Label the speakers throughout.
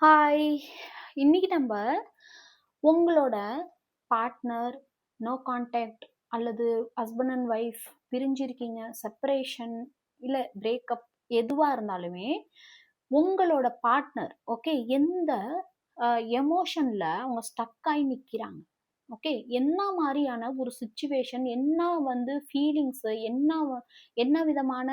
Speaker 1: Hi இன்னைக்கு நம்ம உங்களோட பார்ட்னர் நோ கான்டாக்ட் அல்லது ஹஸ்பண்ட் அண்ட் ஒய்ஃப் பிரிஞ்சிருக்கீங்க செப்பரேஷன் இல்லை பிரேக்கப் எதுவாக இருந்தாலுமே உங்களோட பார்ட்னர் ஓகே எந்த எமோஷனில் அவங்க ஸ்டக் ஆகி நிற்கிறாங்க ஓகே என்ன மாதிரியான ஒரு சுச்சுவேஷன் என்ன வந்து ஃபீலிங்ஸு என்ன என்ன விதமான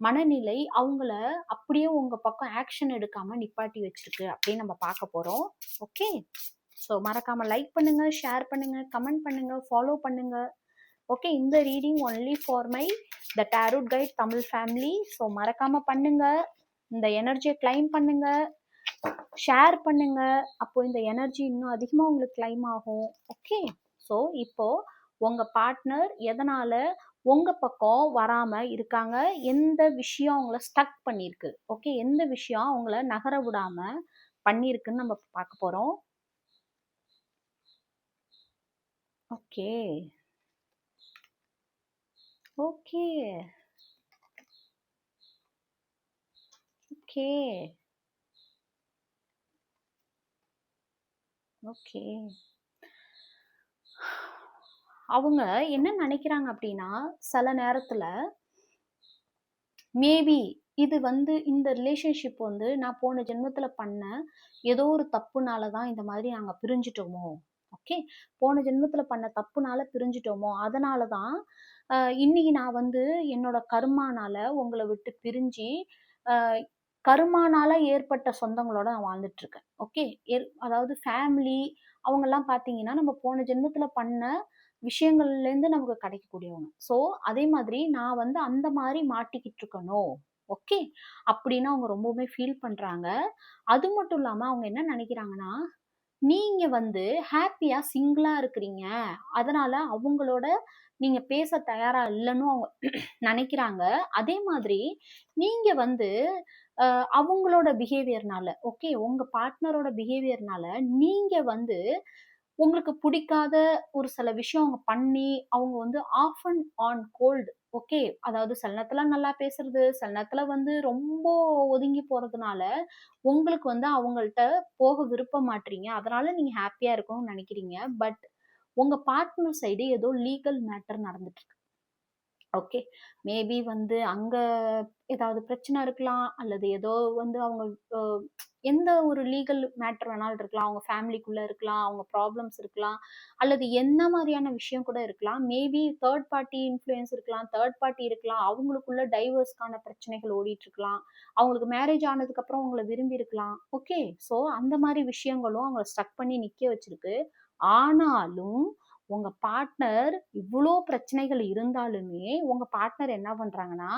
Speaker 1: மனநிலை அவங்கள அப்படியே உங்கள் பக்கம் ஆக்ஷன் எடுக்காமல் நிப்பாட்டி வச்சிருக்கு அப்படின்னு நம்ம பார்க்க போகிறோம் ஓகே ஸோ மறக்காமல் லைக் பண்ணுங்கள் ஷேர் பண்ணுங்கள் கமெண்ட் பண்ணுங்கள் ஃபாலோ பண்ணுங்கள் ஓகே இந்த reading only for my the tarot guide Tamil family so மறக்காமல் பண்ணுங்கள் இந்த எனர்ஜியை கிளைம் பண்ணுங்கள் ஷேர் பண்ணுங்க. அப்போ இந்த எனர்ஜி இன்னும் அதிகமாக உங்களுக்கு கிளைம் ஆகும். ஓகே ஸோ இப்போ உங்கள் பார்ட்னர் எதனால் உங்கள் பக்கம் வராமல் இருக்காங்க? எந்த விஷயம் அவங்கள ஸ்டக் பண்ணியிருக்கு? ஓகே எந்த விஷயம் அவங்கள நகர விடாமல் பண்ணியிருக்குன்னு நம்ம பார்க்க போகிறோம் ஓகே ஓகே ஓகே ஓகே. அவங்க என்ன நினைக்கிறாங்க அப்படின்னா சில நேரத்துல மேபி இது வந்து இந்த ரிலேஷன்ஷிப் வந்து நான் போன ஜென்மத்துல பண்ண ஏதோ ஒரு தப்புனால தான் இந்த மாதிரி நாங்க பிரிஞ்சிட்டோமோ? ஓகே. போன ஜென்மத்துல பண்ண தப்புனால பிரிஞ்சிட்டோமோ? அதனால தான் இன்னைக்கு நான் வந்து என்னோட கர்மானால உங்களை விட்டு பிரிஞ்சு கருமானால ஏற்பட்ட சொந்தங்களோட நான் வாழ்ந்துட்டு இருக்கேன் ஓகே அதாவது ஃபேமிலி அவங்கெல்லாம் பார்த்தீங்கன்னா நம்ம போன ஜென்மத்தில் பண்ண விஷயங்கள்லேருந்து நமக்கு கிடைக்கக்கூடியவங்க. ஸோ அதே மாதிரி நான் வந்து அந்த மாதிரி மாட்டிக்கிட்டு இருக்கணும் ஓகே அப்படின்னு அவங்க ரொம்பவுமே ஃபீல் பண்ணுறாங்க அது மட்டும் இல்லாமல் அவங்க என்ன நினைக்கிறாங்கன்னா நீங்க வந்து ஹாப்பியா சிங்கிளா இருக்கிறீங்க. அதனால அவங்களோட நீங்க பேச தயாரா இல்லைன்னு அவங்க நினைக்கிறாங்க. அதே மாதிரி நீங்க வந்து அஹ், அவங்களோட பிஹேவியர்னால ஓகே உங்க பார்ட்னரோட பிஹேவியர்னால நீங்க வந்து உங்களுக்கு பிடிக்காத ஒரு சில விஷயம் அவங்க பண்ணி அவங்க வந்து off and on cold okay அதாவது சில நேரத்துல நல்லா பேசுறது சில நேரத்துல வந்து ரொம்ப ஒதுங்கி போறதுனால உங்களுக்கு வந்து அவங்கள்ட்ட போக விருப்ப மாட்டீங்க அதனால நீங்க ஹாப்பியா இருக்கணும்னு நினைக்கிறீங்க. பட் உங்க பார்ட்னர் சைடு ஏதோ லீகல் மேட்டர் நடந்துட்டு இருக்கு. ஓகே மேபி வந்து அங்க ஏதாவது பிரச்சனை இருக்கலாம் அல்லது ஏதோ வந்து அவங்க அஹ், எந்த ஒரு லீகல் மேட்டர் வேணாலும் இருக்கலாம். அவங்க ஃபேமிலிக்குள்ள இருக்கலாம் அவங்க ப்ராப்ளம்ஸ் இருக்கலாம் அல்லது என்ன மாதிரியான விஷயம் கூட இருக்கலாம். மேபி தேர்ட் பார்ட்டி இன்ஃப்ளூயன்ஸ் இருக்கலாம் தேர்ட் பார்ட்டி இருக்கலாம். அவங்களுக்குள்ள டைவர்ஸ்க்கான பிரச்சனைகள் ஓடிட்டு இருக்கலாம். அவங்களுக்கு மேரேஜ் ஆனதுக்கு அப்புறம் அவங்கள விரும்பி இருக்கலாம். ஓகே ஸோ அந்த மாதிரி விஷயங்களும் அவங்கள ஸ்டக் பண்ணி நிக்க வச்சிருக்கு. ஆனாலும் உங்க பார்ட்னர் இவ்வளோ பிரச்சனைகள் இருந்தாலுமே உங்க பார்ட்னர் என்ன பண்றாங்கன்னா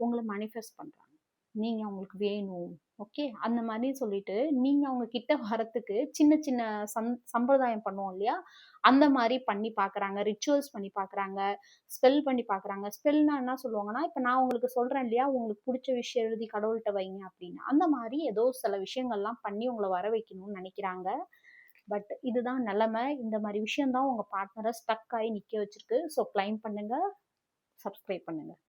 Speaker 1: உங்களை manifest பண்றாங்க. நீங்க அவங்களுக்கு வேணும் ஓகே அந்த மாதிரி சொல்லிட்டு நீங்க அவங்க கிட்ட வரத்துக்கு சின்ன சின்ன சம் சம்பிரதாயம் பண்ணுவோம் இல்லையா? அந்த மாதிரி பண்ணி பாக்குறாங்க ரிச்சுவல்ஸ் பண்ணி பாக்குறாங்க ஸ்பெல் பண்ணி பாக்குறாங்க. ஸ்பெல்னா என்ன சொல்லுவாங்கன்னா இப்போ நான் உங்களுக்கு சொல்றேன் இல்லையா? உங்களுக்கு பிடிச்ச விஷயம் எழுதி கடவுள்கிட்ட வைங்க அப்படின்னு. அந்த மாதிரி ஏதோ சில விஷயங்கள்லாம் பண்ணி உங்களை வர வைக்கணும்னு நினைக்கிறாங்க. பட் இதுதான் நிலமை. இந்த மாதிரி விஷயந்தான் உங்கள் பார்ட்னரை ஸ்டக் ஆகி நிற்க வச்சிருக்கு. ஸோ கிளைம் பண்ணுங்கள் சப்ஸ்கிரைப் பண்ணுங்கள்